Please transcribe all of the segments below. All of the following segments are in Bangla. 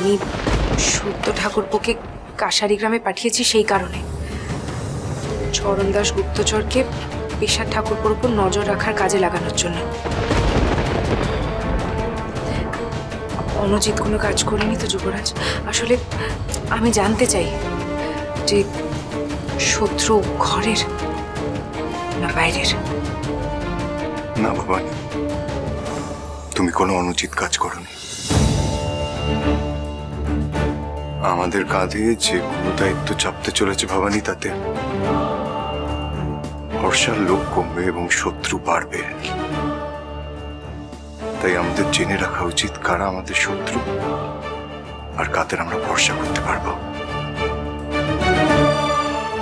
আমি সত্য ঠাকুরপোকে কাশারি গ্রামে পাঠিয়েছি সেই কারণে। চরণ চরণদাস গুপ্তচরকে পেশার ঠাকুরপোর উপর নজর রাখার কাজে লাগানোর জন্য। অনুচিত কোনো কাজ করিনি তো যুবরাজ। আসলে আমি জানতে চাই যে শত্রু ঘরের না বাইরের? না ভবানী, তুমি কোনো অনুচিত কাজ করনি। আমাদের কাঁধে যে কোনো দায়িত্ব চাপতে চলেছে ভবানী, তাতে ভরসার লোক কমবে এবং শত্রু বাড়বে। তাই আমাদের জেনে রাখা উচিত কারা আমাদের শত্রু আর কাদের আমরা ভরসা করতে পারব।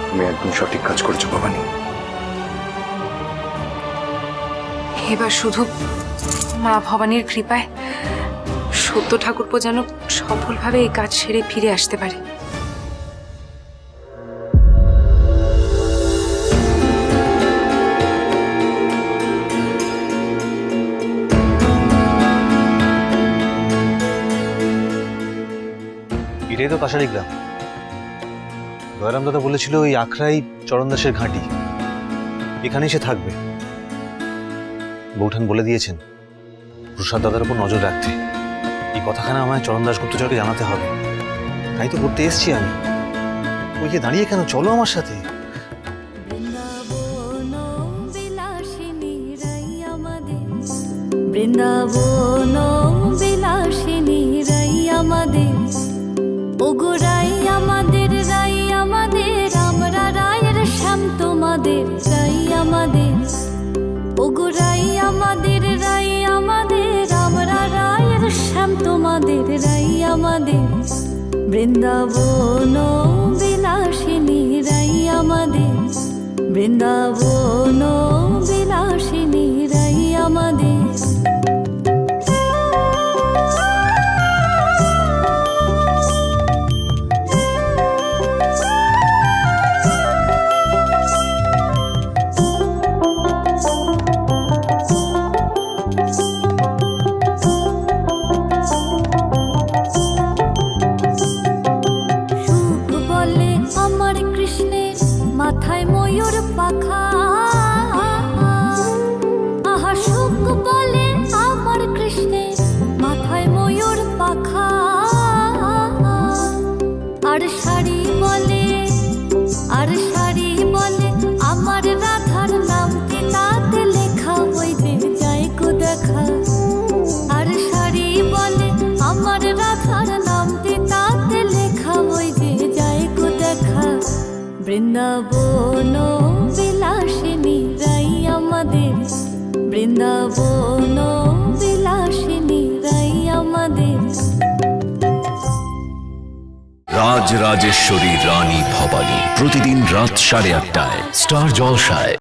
তুমি একদম সঠিক কাজ করেছ ভবানী। এবার শুধু মা ভবানীর কৃপায় সত্য ঠাকুরপো যেন সফলভাবে এই কাজ সেরে ফিরে আসতে পারে। এটাই তো কাশারি গ্রাম। দয়ারাম দাদা বলেছিল ওই আখড়াই চরণদাসের ঘাঁটি। এখানেই সে থাকবে। বৌঠান বলে দিয়েছেন, প্রসাদ দাদার উপর নজর রাখতে। এই কথাখানা আমায় চরণদাস গুপ্তচরকে জানাতে হবে। তাই তো করতে এসছি আমি। ওই যে দাঁড়িয়ে কেন? চলো আমার সাথে। বৃন্দাবন বিলাসিনী রাই আমাদের। ওগো রাই আমাদের রাই আমাদের, আমরা রায়ের শ্যাম তোমাদের। আমাদের বৃন্দাবন বৃন্দাবন বিলাসিনী রাই আমাদের। বৃন্দাবন বিলাসিনী রাই আমাদের। রাজ রাজেশ্বরী রানী ভবানী প্রতিদিন রাত সাড়ে আটটায়, স্টার জলসায়।